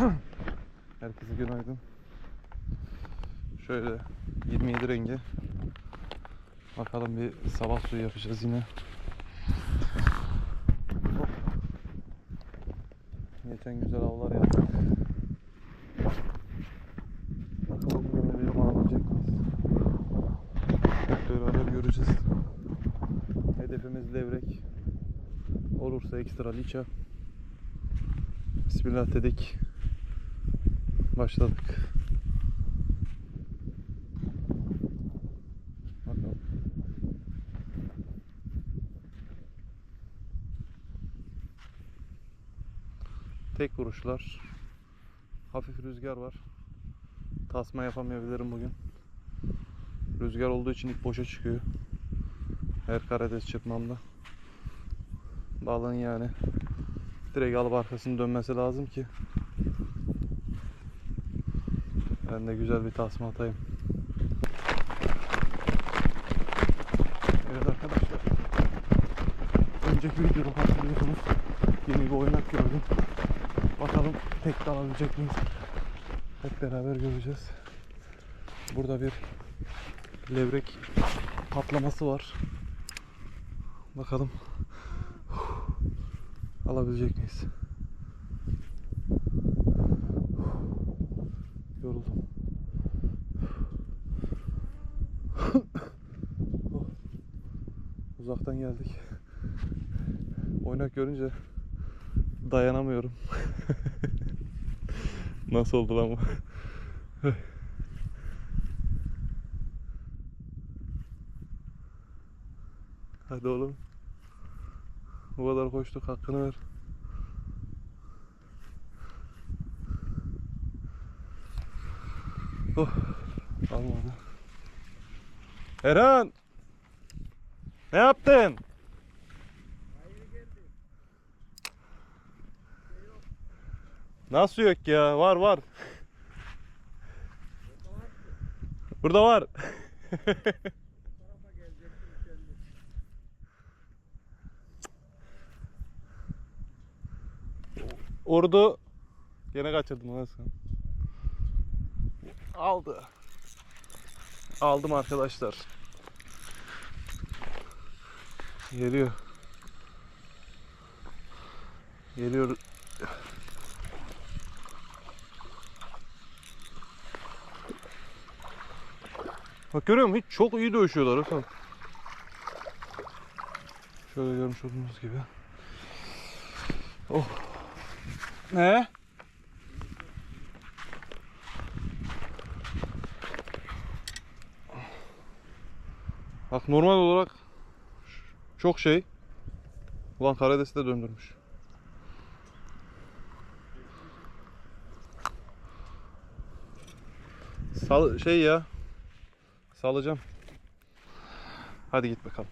Herkese günaydın. Şöyle 27 rengi. Bakalım bir sabah suyu yapacağız yine. Hop. Geçen güzel avlar yaptık. Bakalım bugün de bir alabilecek beraber göreceğiz. Hedefimiz levrek. Olursa ekstra liça. Bismillah dedik. Başladık. Bakalım. Tek vuruşlar. Hafif rüzgar var. Tasma yapamayabilirim bugün. Rüzgar olduğu için ip boşa çıkıyor. Her karides çırpmamda. Balığın yani direkt alıp arkasını dönmesi lazım ki ben de güzel bir tasma atayım. Evet arkadaşlar. Önceki videoda hatırlıyorsunuz. Yeni bir oynak gördüm. Bakalım tek alabilecek miyiz? Hep beraber göreceğiz. Burada bir levrek patlaması var. Bakalım alabilecek miyiz? Yoruldum. Oh. Uzaktan geldik. Oynak görünce dayanamıyorum. Nasıl oldu lan bu? Hadi oğlum. Bu kadar koştuk hakkını ver. Oh. Almadı. Eren! Ne yaptın? Nasıl yok ya? Var var. Burada var. Ordu gene kaçırdım sen. Aldı. Aldım arkadaşlar. Geliyor. Geliyor. Bak görüyor musun? Hiç çok iyi dövüşüyorlar Hasan. Şöyle görmüş olduğunuz gibi. Oh. Ne? Bak normal olarak çok şey. Ulan karidesi de döndürmüş. Sal şey ya. Salacağım. Hadi git bakalım.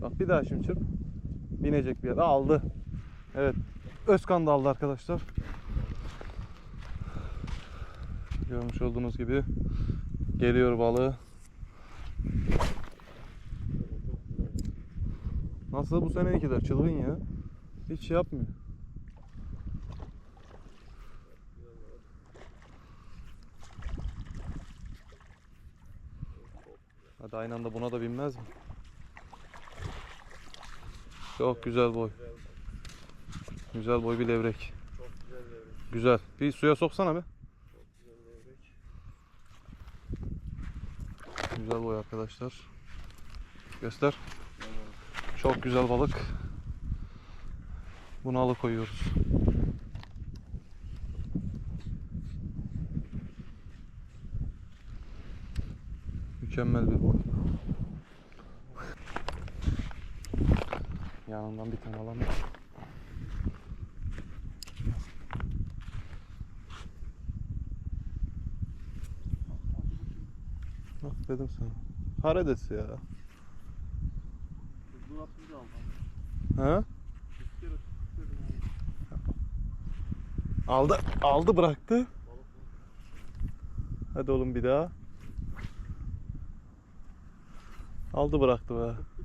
Bak bir daha şimdi çırp. Binecek bir yer. Aldı. Evet. Özkan da aldı arkadaşlar. Görmüş olduğunuz gibi geliyor balığı. Nasıl bu senekiler çılgın ya. Hiç şey yapmıyor. Hadi aynı anda buna da binmez mi? Çok güzel boy. Güzel boy bir levrek. Çok güzel levrek. Güzel. Bir suya soksana be. Çok güzel levrek. Güzel boy arkadaşlar. Göster. Çok güzel balık. Bunu alıkoyuyoruz. Mükemmel bir boy. Yanından bir tane alalım. Bak dedim sana. Karidesi ya. Hızlı atınca tuttum yani. Aldı. Aldı bıraktı. Hadi oğlum bir daha. Aldı bıraktı be.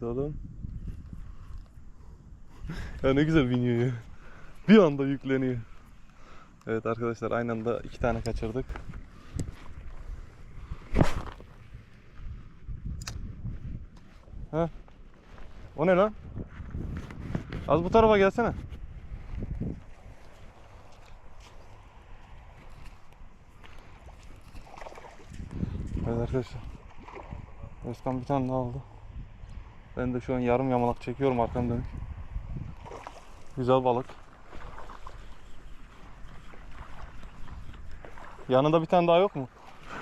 Hadi oğlum. ya ne güzel biniyor ya. Bir anda yükleniyor. Evet arkadaşlar aynı anda iki tane kaçırdık. Ha? O ne lan? Az bu tarafa gelsene. Evet arkadaşlar. Özkan bir tane daha aldı. Ben de şu an yarım yamalak çekiyorum arkam dönük. Güzel balık. Yanında bir tane daha yok mu?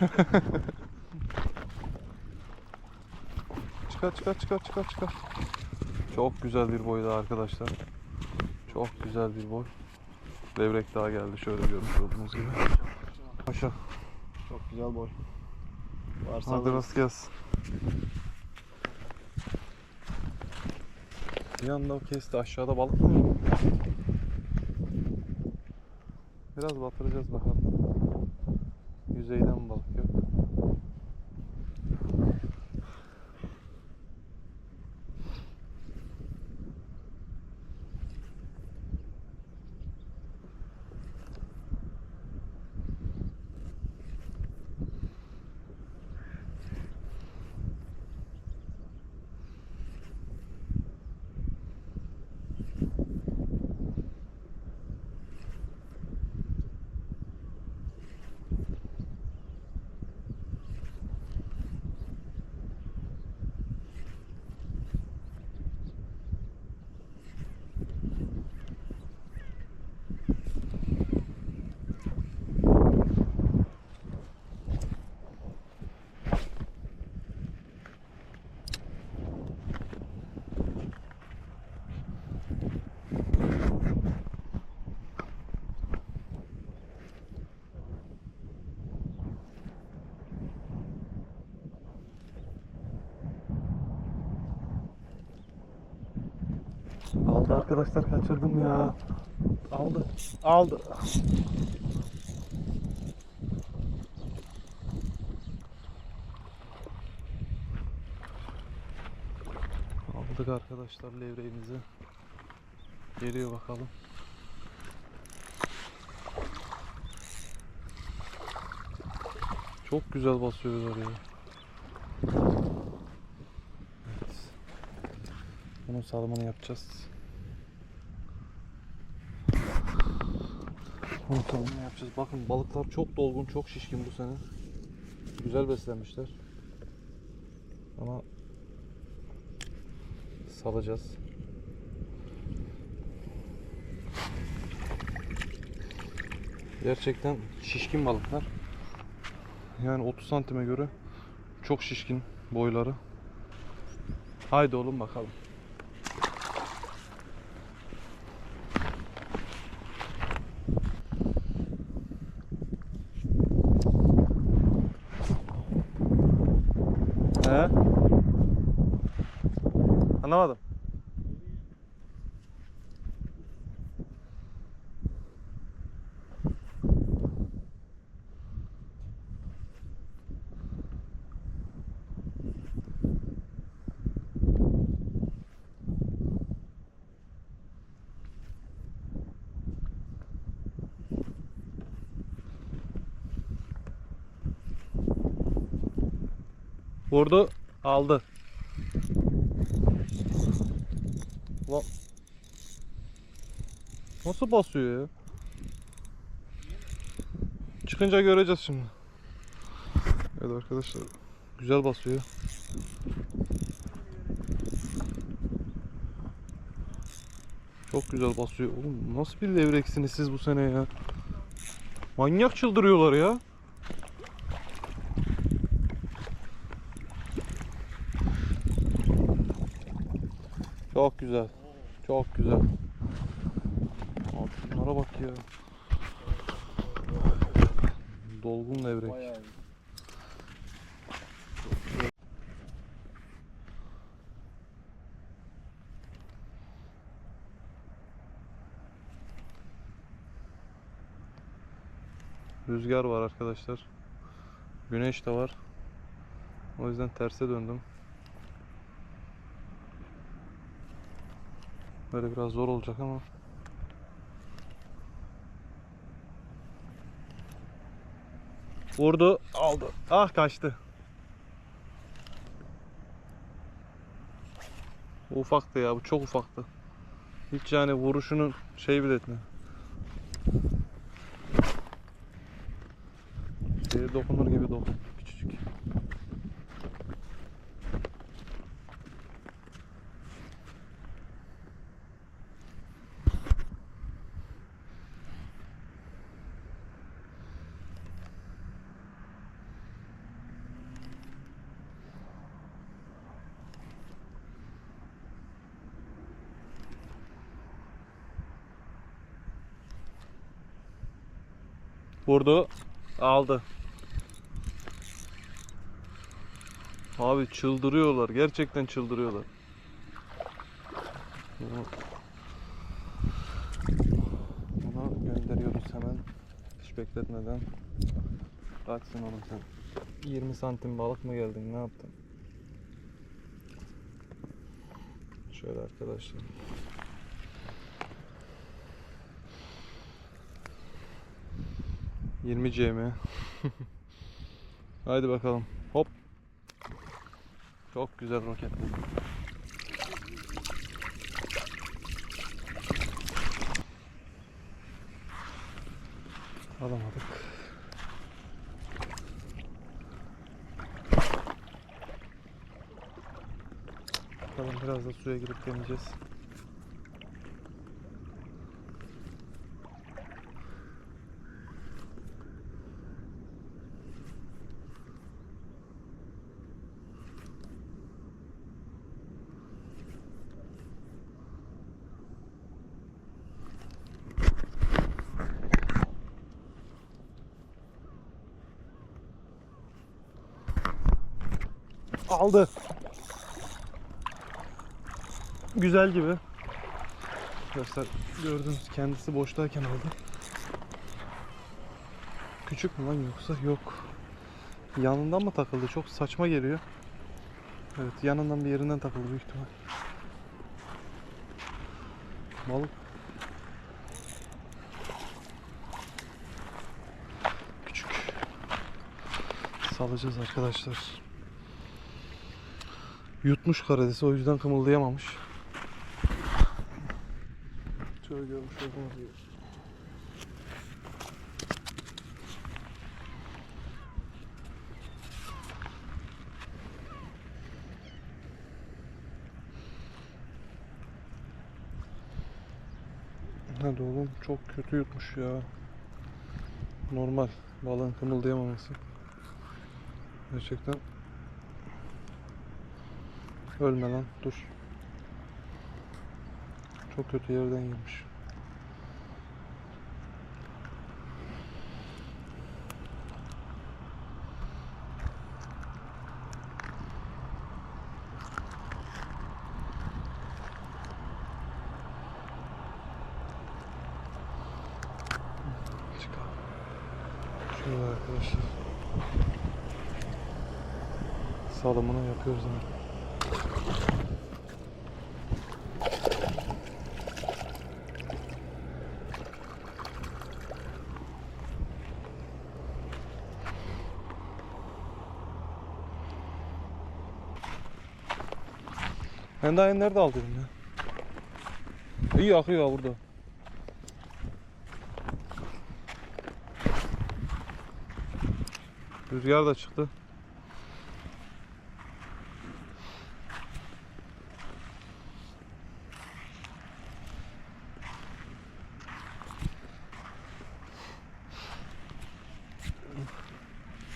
çıkar çıkar çıkar çıkar çıkar. Çok güzel bir boyda arkadaşlar. Çok güzel bir boy. Levrek daha geldi şöyle görmüş olduğunuz gibi. Aşağı. Çok güzel boy. Varsa Hadi rast gelsin. Bir anda o kesti aşağıda balık mı? Biraz batıracağız bakalım. Yüzeyden balık yok. Aldı arkadaşlar kaçırdım ya. Aldı. Aldı. Aldık arkadaşlar levreğimizi. Geliyor bakalım. Çok güzel basıyorlar ya. Evet. Bunun salımını yapacağız. Bunun salımını yapacağız. Bakın balıklar çok dolgun, çok şişkin bu sene. Güzel beslenmişler. Ama salacağız. Gerçekten şişkin balıklar. Yani 30 santime göre çok şişkin boyları. Haydi oğlum bakalım. He? Anlamadım. Vurdu, aldı. Lan. Nasıl basıyor ya? Çıkınca göreceğiz şimdi. Evet arkadaşlar. Güzel basıyor. Çok güzel basıyor. Oğlum nasıl bir levreksiniz siz bu sene ya? Manyak çıldırıyorlar ya. Çok güzel. Çok güzel. Abi şunlara bak ya. Dolgun levrek. Rüzgar var arkadaşlar. Güneş de var. O yüzden terse döndüm. Böyle biraz zor olacak ama. Vurdu, aldı. Ah kaçtı. Bu ufaktı ya, bu çok ufaktı. Hiç yani vuruşunun şey bile etmedi. Şeye dokunur gibi dokun. Küçücük. Vurdu. Aldı. Abi çıldırıyorlar. Gerçekten çıldırıyorlar. Bunu, gönderiyoruz hemen. Hiç bekletmeden. Kaçsın oğlum sen. 20 santim balık mı geldin? Ne yaptın? Şöyle arkadaşlar. Yirmi cm. Haydi bakalım. Hop. Çok güzel roket. Alamadık. Bakalım biraz da suya girip deneyeceğiz. Aldı. Güzel gibi. Arkadaşlar gördüğünüz kendisi boştayken aldı. Küçük mü lan yoksa yok. Yanından mı takıldı? Çok saçma geliyor. Evet yanından bir yerinden takıldı büyük ihtimal. Balık. Küçük. Salacağız arkadaşlar. Yutmuş karidesi o yüzden kımıldayamamış. Şöyle görmüş olduğunuz gibi. Hadi oğlum çok kötü yutmuş ya. Normal balığın kımıldayamaması. Gerçekten Ölme lan dur. Çok kötü yerden. Çıkalım. Şöyle arkadaşlar. Salımını yapıyoruz hemen. Ben daha nerede aldıydım ya? İyi akıyor ha burada. Rüzgar da çıktı.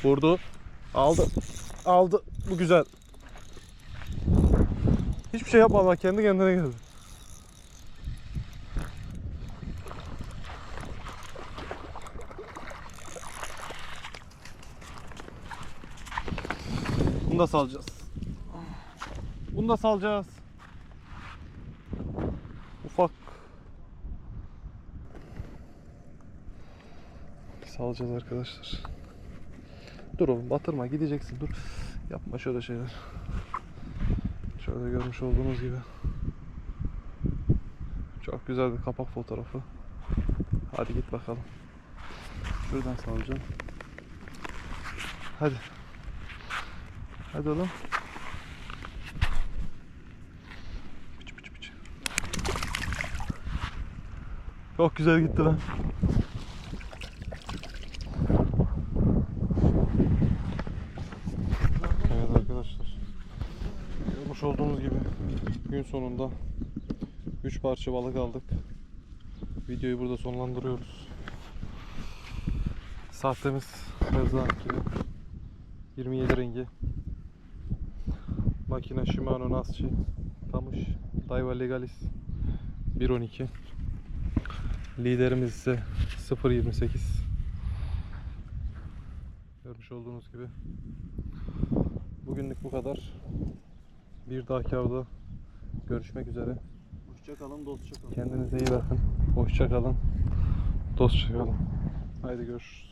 Vurdu. Aldı. Aldı. Bu güzel. Hiçbir şey yapmadan kendi kendine geldi. Bunu da salacağız. Bunu da salacağız. Ufak. salacağız arkadaşlar. Dur oğlum batırma gideceksin dur. Yapma şöyle şeyler. Şöyle görmüş olduğunuz gibi. Çok güzel bir kapak fotoğrafı. Hadi git bakalım. Şuradan salacağım. Hadi. Hadi oğlum. Çok güzel gitti lan. Evet arkadaşlar. Olduğunuz gibi gün sonunda 3 parça balık aldık. Videoyu burada sonlandırıyoruz. Sahtemiz gibi 27 rengi. Makine Shimano Nasci Tamış Daiwa Legalis 1.12 Liderimiz ise 0.28 Görmüş olduğunuz gibi Bugünlük bu kadar. Bir dahaki avda görüşmek üzere. Hoşça kalın, dostça kalın. Kendinize iyi bakın. Hoşça kalın. Dostça kalın. Haydi görüşürüz.